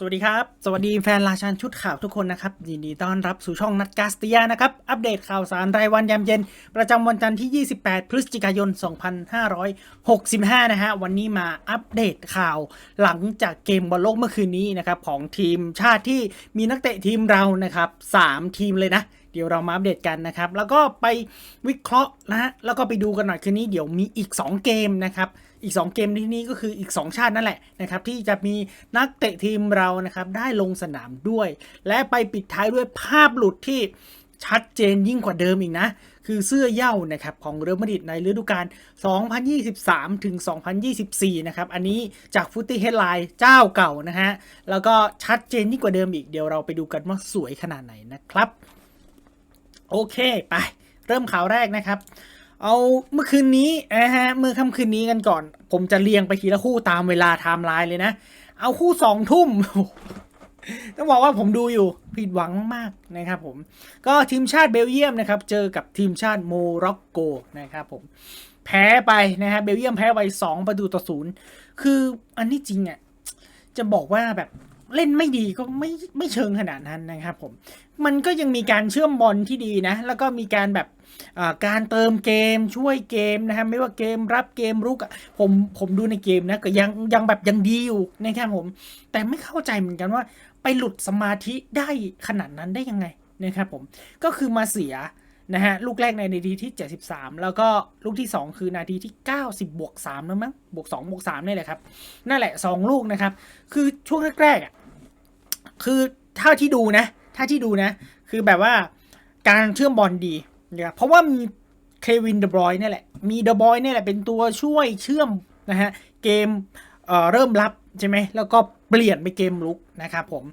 สวัสดีครับ สวัสดีแฟนราชันชุดข่าวทุกคนนะครับ ยินดีต้อนรับสู่ช่องนัดกาสตียนะครับ อัปเดตข่าวสารรายวันยามเย็น ประจำวันจันทร์ที่ 28 พฤศจิกายน 2565 นะฮะ วันนี้มาอัปเดตข่าวหลังจากเกมบอลโลกเมื่อคืนนี้นะครับของทีมชาติที่มีนักเตะทีมเรานะครับ 3 ทีมเลยนะเดี๋ยวเรามาอัปเดตกันนะครับ แล้วก็ไปวิเคราะห์นะฮะแล้วก็ไปดูกันหน่อยคืนนี้เดี๋ยวมีอีก 2 เกมนะครับ อีก 2 เกมที่นี้ก็คืออีก 2 ชาตินั่นแหละนะครับที่จะมีนักเตะทีมเรานะครับได้ลงสนามด้วย และไปปิดท้ายด้วยภาพหลุดที่ชัดเจนยิ่งกว่าเดิมอีกนะ คือเสื้อเย้านะครับของเรอัลมาดริดในฤดูกาล 2023 ถึง 2024 นะครับ อันนี้จากฟุตตี้เฮดไลน์เจ้าเก่านะฮะ แล้วก็ชัดเจนยิ่งกว่าเดิมอีก เดี๋ยวเราไปดูกันว่าสวยขนาดไหนนะครับ โอเค ไป เริ่มข่าวแรกนะครับ เอาเมื่อคืนนี้นะฮะ เมื่อค่ำคืนนี้กันก่อน ผมจะเรียงไปทีละคู่ตามเวลาไทม์ไลน์เลยนะ เอาคู่สองทุ่ม ต้องบอกว่าผมดูอยู่ผิดหวังมากๆนะครับผม ก็ทีมชาติเบลเยียมนะครับ เจอกับทีมชาติโมร็อกโกนะครับผม แพ้ไปนะฮะเบลเยียมแพ้ไป2ประตูต่อศูนย์คืออันนี้จริงอะจะบอกว่าแบบเล่นไม่ดีก็ไม่ไม่เชิงขนาดนั้นนะครับผม มันก็ยังมีการเชื่อมบอลที่ดีนะ แล้วก็มีการแบบ การเติมเกมช่วยเกมนะครับไม่ว่าเกมรับเกมรุกผมผมดูในเกมนะก็ยังยังแบบยังดีอยู่นะครับผม แต่ไม่เข้าใจเหมือนกันว่า ไปหลุดสมาธิได้ขนาดนั้นได้ยังไงนะครับผมก็คือมาเสียนะฮะลูกแรกในนาทีที่ 73 แล้วก็ลูกที่ 2 คือนาทีที่ 90 บวก3แล้วมั้งบวก2บวก3นี่แหละครับนั่นแหละ 2 ลูกนะครับ คือช่วงแรกๆอะคือเท่าที่ดูนะ ถ้าที่ดูนะ คือแบบว่าการเชื่อมบอลดี นะเพราะว่ามีเควินเดบรอยนี่แหละ มีเดบรอยนี่แหละเป็นตัวช่วยเชื่อมนะฮะเกมเอ่อเริ่มรับใช่ไหมแล้วก็เปลี่ยนไปเกมลุกนะครับผม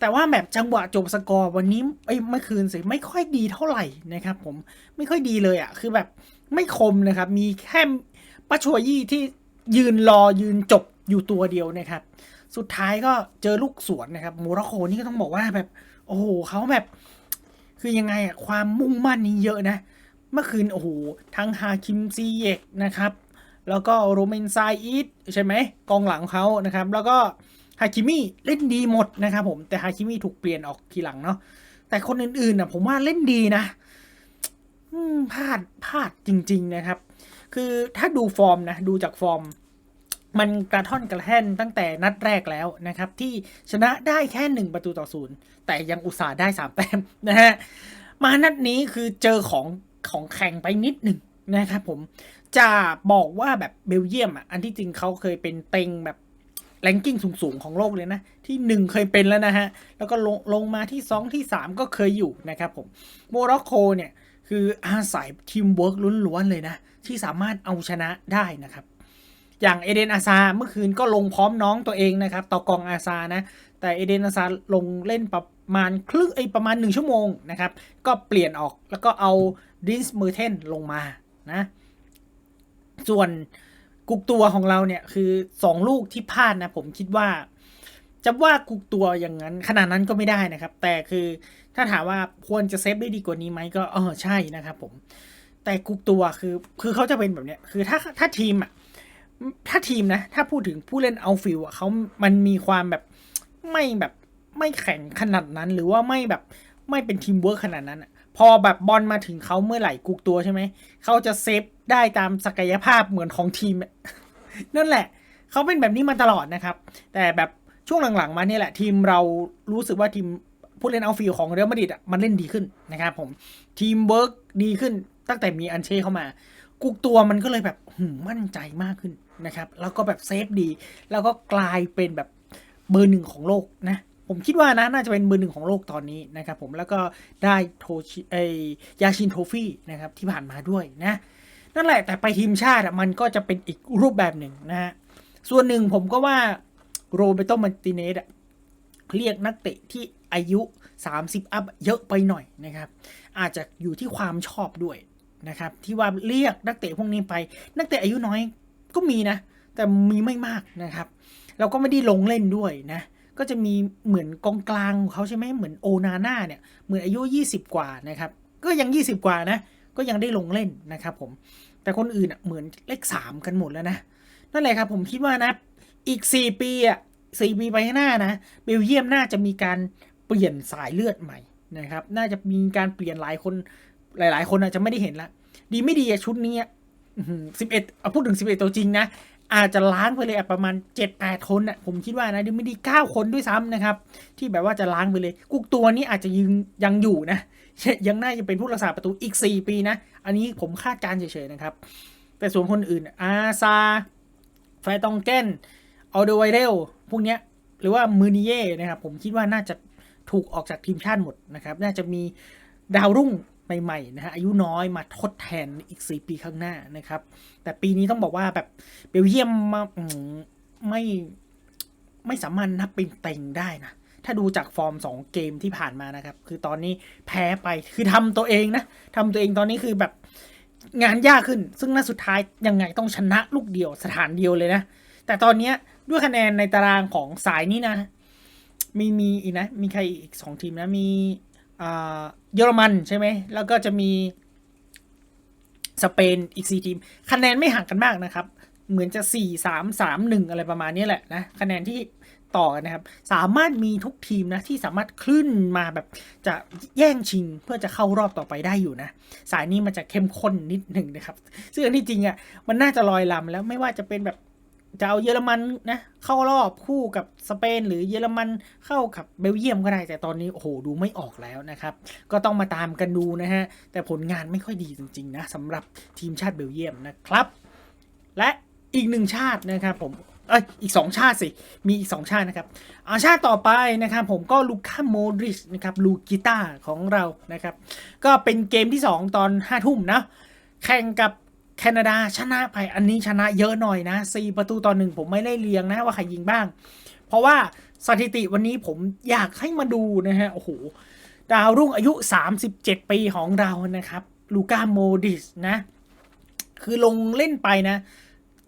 แต่ว่าแบบจังหวะจบสกอร์วันนี้ไอ้ยเมื่อคืนสิไม่ค่อยดีเท่าไหร่นะครับผมไม่ค่อยดีเลยอะ่ะคือแบบไม่คมนะครับ มีแค่ปัชวยี่ที่ยืนรอยืนจบอยู่ตัวเดียวนะครับ สุดท้ายก็เจอลูกสวนนะครับ โมร็อกโกนี่ก็ต้องบอกว่าแบบ โอ้โหเขาแบบ คือยังไงอะความมุ่งมั่นนี่เยอะนะ เมื่อคืนโอ้โหทั้งฮาคิมซีเยกนะครับ แล้วก็โรเมนไซอีทใช่ไหมกองหลังเขานะครับ แล้วก็ฮาคิมิเล่นดีหมดนะครับผมแต่ฮาคิมิถูกเปลี่ยนออกทีหลังเนาะแต่คนอื่นๆนะผมว่าเล่นดีนะพลาดพลาดจริง ๆนะครับ คือถ้าดูฟอร์มนะดูจากฟอร์ม มันกระท่อนกระแท่นตั้งแต่นัดแรกแล้วนะครับ ที่ชนะได้แค่หนึ่งประตูต่อศูนย์แต่ยังอุตส่าห์ได้สามแต้มนะฮะมานัดนี้คือเจอของของแข่งไปนิดหนึ่งนะครับผมจะบอกว่าแบบเบลเยียมอะอันที่จริงเขาเคยเป็นเต็งแบบแรงกิ้งสูง ๆ ของโลกเลยนะ ที่หนึ่งเคยเป็นแล้วนะฮะ แล้วก็ลงลงมาที่สองที่สามก็เคยอยู่นะครับผมโมร็อกโกเนี่ย คืออาศัยทีมเวิร์กล้วน ๆ เลยนะ ที่สามารถเอาชนะได้นะครับ อย่างเอเดนอาซาเมื่อคืนก็ลงพร้อมน้องตัวเองนะครับต่อกองอาซานะ แต่เอเดนอาซาลงเล่นประมาณครึ่งไอประมาณหนึ่งชั่วโมงนะครับ ก็เปลี่ยนออกแล้วก็เอาดินส์เมอเทนลงมานะส่วนกุกตัวของเราเนี่ยคือสองลูกที่พลาดนะผมคิดว่าจะว่ากุกตัวอย่างนั้นขนาดนั้นก็ไม่ได้นะครับ แต่คือถ้าถามว่าควรจะเซฟได้ดีกว่านี้ไหมก็เออใช่นะครับผมแต่กุกตัวคือคือเขาจะเป็นแบบเนี้ยคือถ้าถ้าทีมอะ ถ้าทีมนะ ถ้าพูดถึงผู้เล่นเอาฟิลอะเขามันมีความแบบไม่แบบไม่แข็งขนาดนั้น หรือว่าไม่แบบไม่เป็นทีมเวิร์คขนาดนั้นอะพอแบบบอลมาถึงเขาเมื่อไหร่กุกตัวใช่ไหม เขาจะเซฟได้ตามศักยภาพเหมือนของทีม นั่นแหละ เขาเป็นแบบนี้มาตลอดนะครับ แต่แบบช่วงหลังๆมาเนี่ยแหละ ทีมเรารู้สึกว่าทีมผู้เล่นเอาฟิลของเรอัลมาดริดอะมันเล่นดีขึ้นนะครับผม ทีมเวิร์กดีขึ้นตั้งแต่มีอันเช่เข้ามา กุกตัวมันก็เลยแบบหืมมั่นใจมากขึ้น นะครับ แล้วก็แบบเซฟดี แล้วก็กลายเป็นแบบเบอร์หนึ่งของโลกนะ ผมคิดว่านะน่าจะเป็นเบอร์หนึ่งของโลกตอนนี้นะครับผมแล้วก็ได้โทชิไอยาชินโทฟี่นะครับที่ผ่านมาด้วยนะนั่นแหละแต่ไปทีมชาติมันก็จะเป็นอีกรูปแบบหนึ่งนะฮะส่วนหนึ่งผมก็ว่าโรเบโตมาร์ติเนสเรียกนักเตะที่อายุ 30 อัพเยอะไปหน่อยนะครับ อาจจะอยู่ที่ความชอบด้วยนะครับ ที่ว่าเรียกนักเตะพวกนี้ไป นักเตะอายุน้อย ก็มีนะ แต่มีไม่มากนะครับ แล้วก็ไม่ได้ลงเล่นด้วยนะ ก็จะมีเหมือนกองกลางของเขาใช่ไหมเหมือนโอนาน่าเนี่ยเหมือนอายุ 20 กว่านะครับ ก็ยัง 20 กว่านะ ก็ยังได้ลงเล่นนะครับผม แต่คนอื่นอะเหมือนเลขสามกันหมดแล้วนะ นั่นแหละครับผมคิดว่านะอีก 4 ปีอะสี่ปีไปข้างหน้านะเบลเยียมน่าจะมีการเปลี่ยนสายเลือดใหม่นะครับ น่าจะมีการเปลี่ยนหลายคนหลาย ๆ คนอาจจะไม่ได้เห็นละ ดีไม่ดีชุดนี้ สิบเอ็ดเอาพูดถึงสิบเอ็ดตัวจริงนะ อาจจะล้างไปเลยประมาณเจ็ดแปดคนน่ะผมคิดว่านะดีไม่ดีเก้าคนด้วยซ้ำนะครับ ที่แบบว่าจะล้างไปเลยกุกตัวนี้อาจจะยังยังอยู่นะ ยังน่าจะเป็นผู้รักษาประตูอีก4ปีนะ อันนี้ผมคาดการเฉยๆนะครับ แต่ส่วนคนอื่น อาซาไฟตองเกนออเดไวเรลพวกเนี้ยหรือว่ามือนิเย่นะครับ ผมคิดว่าน่าจะถูกออกจากทีมชาติหมดนะครับ น่าจะมีดาวรุ่ง ใหม่ๆนะฮะอายุน้อยมาทดแทนอีก 4 ปีข้างหน้านะครับ แต่ปีนี้ต้องบอกว่าแบบเบลเยียมมาอืมไม่ไม่สามารถนับเป็นเต็งได้นะถ้าดูจากฟอร์ม 2 เกมที่ผ่านมานะครับ คือตอนนี้แพ้ไปคือทำตัวเองนะทำตัวเองตอนนี้คือแบบงานยากขึ้น ซึ่งนัดสุดท้ายยังไงต้องชนะลูกเดียวสถานเดียวเลยนะ แต่ตอนนี้ด้วยคะแนนในตารางของสายนี้นะ มีมีอีกนะ มีใครอีกสองทีมนะมี เยอรมันใช่ไหม แล้วก็จะมีสเปนอีกสี่ทีม คะแนนไม่ห่างกันมากนะครับ เหมือนจะสี่สามสามหนึ่งอะไรประมาณนี้แหละนะ คะแนนที่ต่อกันนะครับ สามารถมีทุกทีมนะที่สามารถขึ้นมาแบบจะแย่งชิงเพื่อจะเข้ารอบต่อไปได้อยู่นะ สายนี้มันจะเข้มข้นนิดหนึ่งนะครับ ซึ่งอันที่จริงอะ่ะมันน่าจะลอยลำแล้วไม่ว่าจะเป็นแบบ จะเอาเยอรมันนะเข้ารอบคู่กับสเปน หรือเยอรมันเข้ากับเบลเยียมก็ได้แต่ตอนนี้โอ้โหดูไม่ออกแล้วนะครับ ก็ต้องมาตามกันดูนะฮะ แต่ผลงานไม่ค่อยดีจริงๆนะสำหรับทีมชาติเบลเยียมนะครับ และอีกหนึ่งชาตินะครับผมเอ้ยอีก 2 ชาติสิ มีอีก 2 ชาตินะครับอาชาติต่อไปนะครับผมก็ลูก้าโมดริชนะครับลูกิต้าของเรานะครับ ก็เป็นเกมที่ 2 ตอน 5 ทุ่มนะแข่งกับ แคนาดาชนะไปอันนี้ชนะเยอะหน่อยนะ4ประตูต่อหนึ่งผมไม่ได้เรียงนะว่าใครยิงบ้าง เพราะว่าสถิติวันนี้ผมอยากให้มาดูนะฮะโอ้โหดาวรุ่งอายุ 37 ปีของเรานะครับลูก้าโมดิสนะ คือลงเล่นไปนะ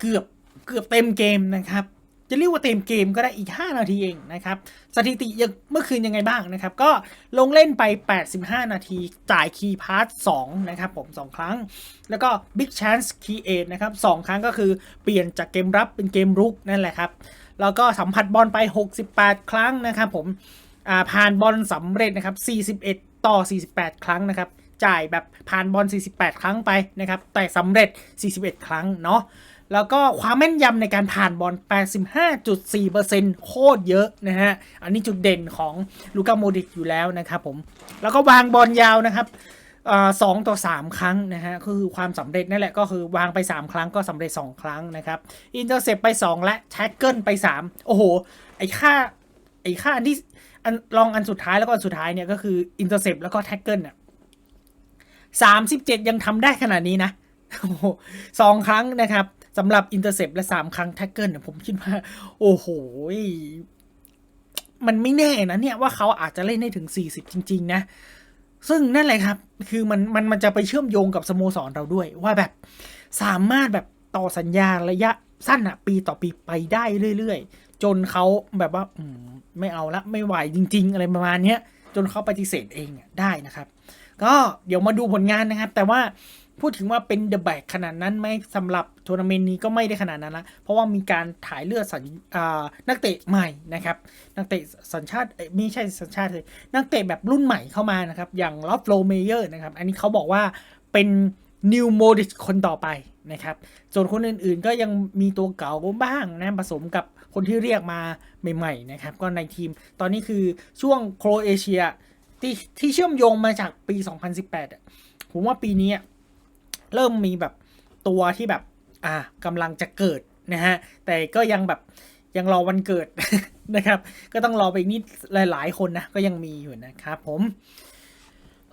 เกือบเกือบเต็มเกมนะครับ จะเรียกว่าเต็มเกมก็ได้อีก 5 นาทีเองนะครับ สถิติเมื่อคืนยังไงบ้างนะครับ ก็ลงเล่นไป 85 นาที จ่ายคีย์พาส2นะครับผม 2 ครั้ง แล้วก็ Big Chance Create นะครับ 2 ครั้งก็คือเปลี่ยนจากเกมรับเป็นเกมรุกนั่นแหละครับ แล้วก็สัมผัสบอลไป 68 ครั้งนะครับผมผ่านบอลสำเร็จนะครับ 41 ต่อ 48 ครั้งนะครับจ่ายแบบผ่านบอล 48 ครั้งไปนะครับ แต่สำเร็จ 41 ครั้งเนาะ แล้วก็ความแม่นยำในการผ่านบอล 85.4%โคตรเยอะนะฮะ อันนี้จุดเด่นของลูกาโมดริกอยู่แล้วนะครับผม แล้วก็วางบอลยาวนะครับสองต่อ 3 ครั้งนะฮะคือความสำเร็จนั่นแหละก็คือวางไป 3 ครั้งก็สำเร็จ 2 ครั้งนะครับอินเตอร์เซปไป 2 และแท็กเกิลไป 3 โอ้โห ไอค่าไอค่าอันที่อันลองอันสุดท้ายแล้วก็อันสุดท้ายเนี่ยก็คืออินเตอร์เซปแล้วก็แท็กเกิลเนี่ยสามสิบเจ็ดยังทำได้ขนาดนี้นะโอ้โหสองครั้งนะครับ สำหรับอินเตอร์เซปและสามครั้งแท็กเกิลเนี่ยผมคิดว่า โอ้โห มันไม่แน่นะเนี่ยว่าเขาอาจจะเล่นได้ถึง 40 จริง ๆ นะ ซึ่งนั่นแหละครับ คือมันมันมันจะไปเชื่อมโยงกับสโมสรเราด้วย ว่าแบบสามารถแบบต่อสัญญาระยะสั้นอะปีต่อปีไปได้เรื่อยๆ จนเขาแบบว่าอืมไม่เอาละไม่ไหวจริง ๆ อะไรประมาณเนี้ยจนเขาปฏิเสธเองได้นะครับ ก็เดี๋ยวมาดูผลงานนะครับ แต่ว่า พูดถึงว่าเป็นเดอะแบกขนาดนั้นไหมสำหรับทัวร์นาเมนต์นี้ก็ไม่ได้ขนาดนั้นละเพราะว่ามีการถ่ายเลือดสัญนักเตะใหม่นะครับ นักเตะสัญชาติไม่ใช่สัญชาติเลยนักเตะแบบรุ่นใหม่เข้ามานะครับ อย่างลอฟโลเมเยอร์นะครับ อันนี้เขาบอกว่าเป็นนิวโมดิชคนต่อไปนะครับ ส่วนคนอื่นๆก็ยังมีตัวเก่าบ้างนะผสมกับคนที่เรียกมาใหม่ ๆ นะครับ ก็ในทีมตอนนี้คือช่วงโครเอเชียที่ที่เชื่อมโยงมาจากปี 2018 ผมว่าปีนี้ เริ่มมีแบบตัวที่แบบ อ่ากำลังจะเกิดนะฮะ แต่ก็ยังแบบยังรอวันเกิดนะครับ ก็ต้องรอไปอีกนิดหลาย ๆ คนนะ ก็ยังมีอยู่นะครับผม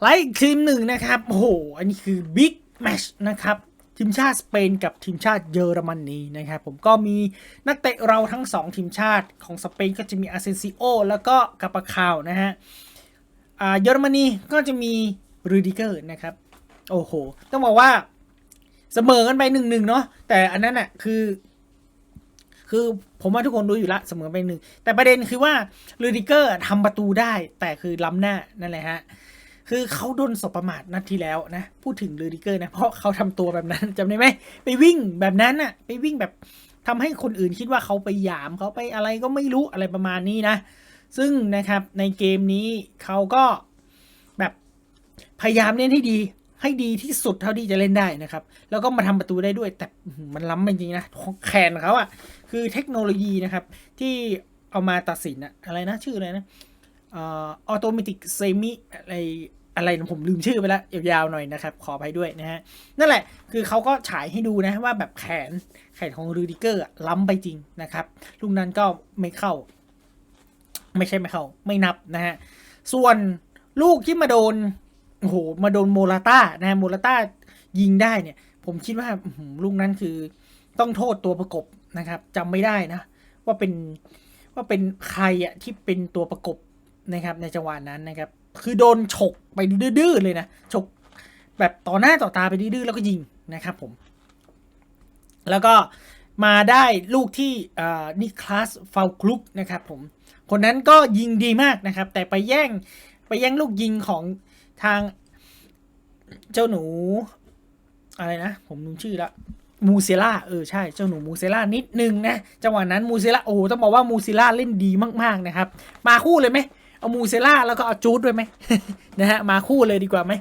ไลท์ทีมหนึ่งนะครับโอ้โหอันนี้คือบิ๊กแมชนะครับทีมชาติสเปนกับทีมชาติเยอรมนีนะครับผมก็มีนักเตะเราทั้งสองทีมชาติของสเปนก็จะมีอาเซนซิโอแล้วก็กาปาคาวนะฮะอ่าเยอรมนีก็จะมีรูดิเกอร์นะครับ โอ้โห ต้องบอกว่าเสมอกันไปหนึ่งหนึ่งเนาะแต่อันนั้นอะคือ คือผมว่าทุกคนรู้อยู่ละเสมอไปหนึ่งแต่ประเด็นคือว่ารูดิเกอร์ทำประตูได้ แต่คือล้ำหน้านั่นแหละฮะคือเขาโดนสบประมาทนัดที่แล้วนะ พูดถึงรูดิเกอร์นะ เพราะเขาทำตัวแบบนั้นจำได้ไหมไปวิ่งแบบนั้นน่ะไปวิ่งแบบททำให้คนอื่นคิดว่าเขาไปหยามเขาไปอะไรก็ไม่รู้อะไรประมาณนี้นะ ซึ่งนะครับในเกมนี้เขาก็แบบพยายามเล่นให้ดี ให้ดีที่สุดเท่าที่จะเล่นได้นะครับ แล้วก็มาทำประตูได้ด้วย แต่มันล้ำจริงๆนะแขนเขาอะคือเทคโนโลยีนะครับ ที่เอามาตัดสินอะอะไรนะ ชื่ออะไรนะออโตเมติกเซมิอะไรอะไรนะผมลืมชื่อไปแล้วยาวๆหน่อยนะครับ ขออภัยด้วยนะฮะ นั่นแหละคือเขาก็ฉายให้ดูนะว่าแบบแขนแขนของรูดิเกอร์ล้ำไปจริงนะครับ ลูกนั้นก็ไม่เข้า ไม่ใช่ไม่เข้า ไม่นับนะฮะ ส่วนลูกที่มาโดน โอ้โหมาโดนโมราต้านะโมราต้ายิงได้เนี่ย ผมคิดว่าลูกนั้นคือต้องโทษตัวประกบนะครับจำไม่ได้นะ ว่าเป็นว่าเป็นใครอะที่เป็นตัวประกบนะครับ ในจังหวะนั้นนะครับ คือโดนฉกไปดื้อเลยนะฉกแบบต่อหน้าต่อตาไปดื้อแล้วก็ยิงนะครับผม แล้วก็มาได้ลูกที่นิคลัสฟาวคลุกนะครับผม คนนั้นก็ยิงดีมากนะครับ แต่ไปแย่งไปแย่งลูกยิงของ ทางเจ้าหนู อะไรนะ ผมลืมชื่อละมูเซล่าเออใช่เจ้าหนูมูเซล่านิดนึงนะจังหวะนั้นมูเซล่าโอ้ต้องบอกว่ามูเซล่าเล่นดีมากๆนะครับ มาคู่เลยไหมเอามูเซล่าแล้วก็เอาจูดด้วยไหมนะฮะมาคู่เลยดีกว่าไหม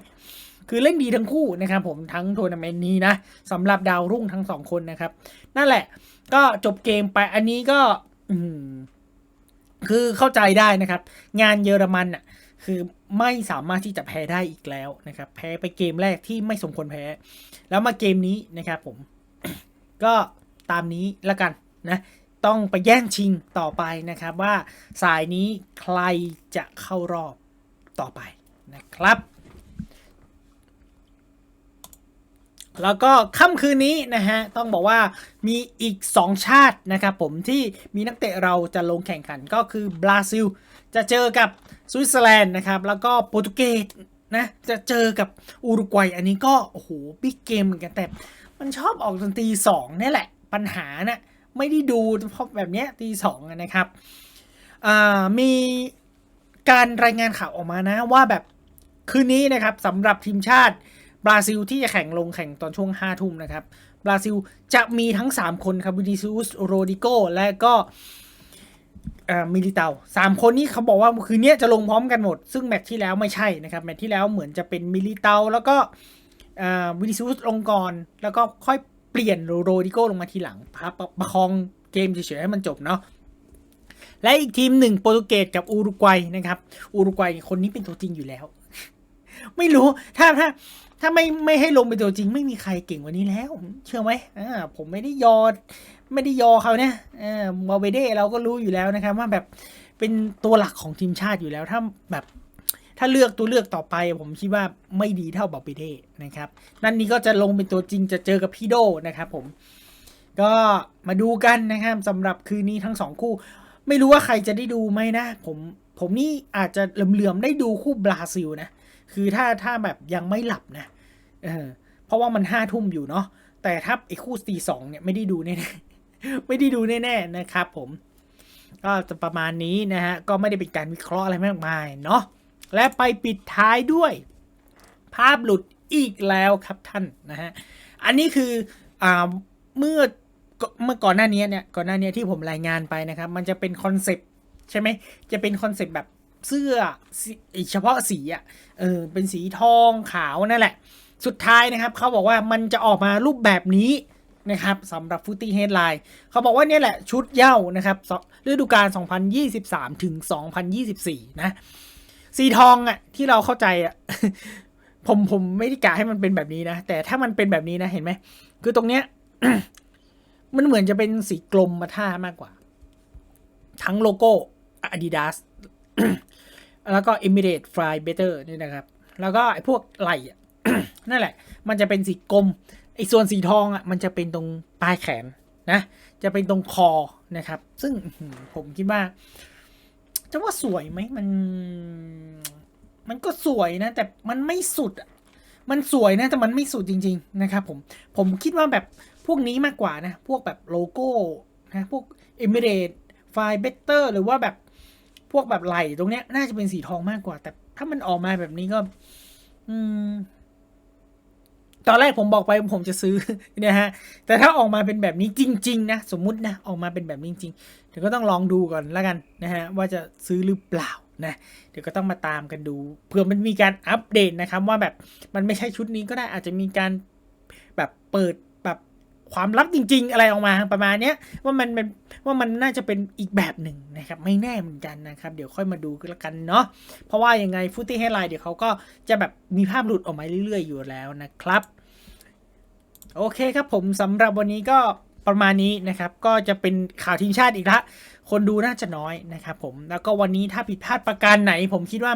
คือเล่นดีทั้งคู่นะครับผมทั้งทัวร์นาเมนต์นี้นะสำหรับดาวรุ่งทั้งสองคนนะครับ นั่นแหละ ก็จบเกมไปอันนี้ก็ อืคือเข้าใจได้นะครับ งานเยอรมันอะ คือไม่สามารถที่จะแพ้ได้อีกแล้วนะครับ แพ้ไปเกมแรกที่ไม่สมควรแพ้ แล้วมาเกมนี้นะครับผม ก็ตามนี้ละกันนะ ต้องไปแย่งชิงต่อไปนะครับ ว่าสายนี้ใครจะเข้ารอบต่อไปนะครับ แล้วก็ค่ำคืนนี้นะฮะ ต้องบอกว่ามีอีก 2 ชาตินะครับผมที่มีนักเตะเราจะลงแข่งขันก็คือบราซิล จะเจอกับ สวิตเซอร์แลนด์นะครับแล้วก็โปรตุเกสนะจะเจอกับอุรุกวัยอันนี้ก็โอ้โหบิ๊กเกมเหมือนกันแต่มันชอบออกตอนตีสองนี่แหละ ปัญหานะ่ะไม่ได้ดูเพราะแบบเนี้ยตีสองนะครับมีการรายงานข่าวออกมานะว่าแบบคืนนี้นะครับสำหรับทีมชาติบราซิลที่จะแข่งลงแข่งตอนช่วง5้าทุ่มนะครับบราซิลจะมีทั้ง 3 คนครับวินิซิอุสโรดิโกและก็ มิลิเตาสามคนนี้เขาบอกว่าคืนนี้จะลงพร้อมกันหมด ซึ่งแมตช์ที่แล้วไม่ใช่นะครับ แมตช์ที่แล้วเหมือนจะเป็นมิลิเตาแล้วก็วินิซิอุสลงก่อนแล้วก็ค่อยเปลี่ยนโรดิโกลงมาทีหลังพาประคองเกมเฉยๆให้มันจบเนาะและอีกทีมหนึ่งโปรตุเกสกับอุรุกวัยนะครับอุรุกวัยคนนี้เป็นตัวจริงอยู่แล้ว ไม่รู้ถ้าถ้าถ้าไม่ไม่ให้ลงเป็นตัวจริง ไม่มีใครเก่งกว่านี้แล้ว เชื่อไหมอ่าผมไม่ได้ยอ ไม่ได้ยอเขาเนี่ยเออมาเวเดเราก็รู้อยู่แล้วนะครับ ว่าแบบเป็นตัวหลักของทีมชาติอยู่แล้วถ้าแบบถ้าเลือกตัวเลือกต่อไปผมคิดว่าไม่ดีเท่าบอบเบเดนะครับ นั่นนี้ก็จะลงเป็นตัวจริงจะเจอกับพี่โดนะครับผมก็มาดูกันนะครับสำหรับคืนนี้ทั้งสองคู่ ไม่รู้ว่าใครจะได้ดูไหมนะ ผมผมนี่อาจจะเหลื่อมๆได้ดูคู่บราซิลนะ คือถ้าถ้าแบบยังไม่หลับนะเออเพราะว่ามันห้าทุ่มอยู่เนาะแต่ถ้าไอ้คู่ตีสองเนี่ยไม่ได้ดูแน่ๆ ไม่ได้ดูแน่ๆนะครับผมก็จะประมาณนี้นะฮะ ก็ไม่ได้เป็นการวิเคราะห์อะไรมากมายเนาะและไปปิดท้ายด้วย ภาพหลุดอีกแล้วครับท่านนะฮะ อันนี้คืออ่าเมื่อเมื่อก่อนหน้านี้เนี่ยก่อนหน้านี้ที่ผมรายงานไปนะครับ มันจะเป็นคอนเซปต์ใช่ไหมจะเป็นคอนเซปต์แบบเสื้อเฉพาะสีอะเออเป็นสีทองขาวนั่นแหละ สุดท้ายนะครับเขาบอกว่ามันจะออกมารูปแบบนี้ นะครับสำหรับฟุตตี้เฮดไลน์เขาบอกว่าเนี่ยแหละชุดเย้านะครับฤดูกาล 2023 ถึง 2024 นะสีทองอะที่เราเข้าใจอะผมผมไม่ได้กะให้มันเป็นแบบนี้นะ แต่ถ้ามันเป็นแบบนี้นะเห็นไหม คือตรงเนี้ยมันเหมือนจะเป็นสีกลมมาท่ามากกว่า ทั้งโลโก้ Adidas แล้วก็ Emirates Fly Better นี่นะครับ แล้วก็ไอ้พวกไหล่นั่นแหละ มันจะเป็นสีกลม ไอ้ส่วนสีทองอะมันจะเป็นตรงปลายแขนนะจะเป็นตรงคอนะครับ ซึ่งผมคิดว่า จะว่าสวยไหมมัน มันก็สวยนะ แต่มันไม่สุดมันสวยนะแต่มันไม่สุดจริง ๆ นะครับผมผมคิดว่าแบบพวกนี้มากกว่านะ พวกแบบโลโก้นะพวก Emirates Fly Better หรือว่าแบบพวกแบบไหลตรงเนี้ย น่าจะเป็นสีทองมากกว่า แต่ถ้ามันออกมาแบบนี้ก็ อืม ตอนแรกผมบอกไปผมจะซื้อนะฮะ แต่ถ้าออกมาเป็นแบบนี้จริง ๆ นะ สมมุตินะ ออกมาเป็นแบบนี้จริงๆเดี๋ยวก็ต้องลองดูก่อนแล้วกันนะฮะ ว่าจะซื้อหรือเปล่านะเดี๋ยวก็ต้องมาตามกันดูเผื่อมันมีการอัปเดตนะครับ ว่าแบบมันไม่ใช่ชุดนี้ก็ได้อาจจะมีการแบบเปิดแบบความลับจริง ๆ อะไรออกมาประมาณเนี้ยว่ามันเป็นว่ามันน่าจะเป็นอีกแบบหนึ่งนะครับ ไม่แน่เหมือนกันนะครับ เดี๋ยวค่อยมาดูกันละกันเนาะเพราะว่ายังไงฟุตตี้เฮดไลน์เดี๋ยวเขาก็จะแบบมีภาพหลุดออกมาเรื่อย ๆ อยู่แล้วนะครับ โอเคครับผมสำหรับวันนี้ก็ประมาณนี้นะครับ ก็จะเป็นข่าวทีมชาติอีกละ คนดูน่าจะน้อยนะครับผม แล้วก็วันนี้ถ้าผิดพลาดประการไหน ผมคิดว่า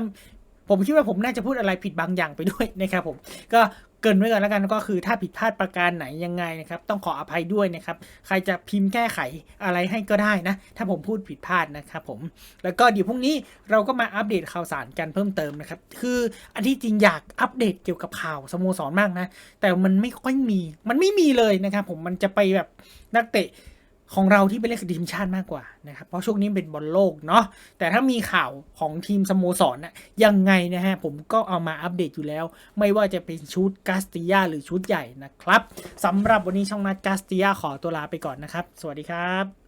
ผมคิดว่าผมน่าจะพูดอะไรผิดบางอย่างไปด้วยนะครับผมก็เกินไว้ก่อนแล้วกันก็คือถ้าผิดพลาดประการไหนยังไงนะครับ ต้องขออภัยด้วยนะครับ ใครจะพิมพ์แก้ไขอะไรให้ก็ได้นะ ถ้าผมพูดผิดพลาดนะครับผมแล้วก็เดี๋ยวพรุ่งนี้เราก็มาอัปเดตข่าวสารกันเพิ่มเติมนะครับ คืออันที่จริงอยากอัปเดตเกี่ยวกับข่าวสโมสรมากนะ แต่มันไม่ค่อยมีมันไม่มีเลยนะครับผมมันจะไปแบบนักเตะ ของเราที่ไปเล่นกับทีมชาติมากกว่านะครับ เพราะช่วงนี้เป็นบอลโลกเนาะแต่ถ้ามีข่าวของทีมสโมสรนะยังไงนะฮะผมก็เอามาอัปเดตอยู่แล้ว ไม่ว่าจะเป็นชุดกาสติยาหรือชุดใหญ่นะครับสำหรับวันนี้ช่องนัดกาสติยาขอตัวลาไปก่อนนะครับ สวัสดีครับ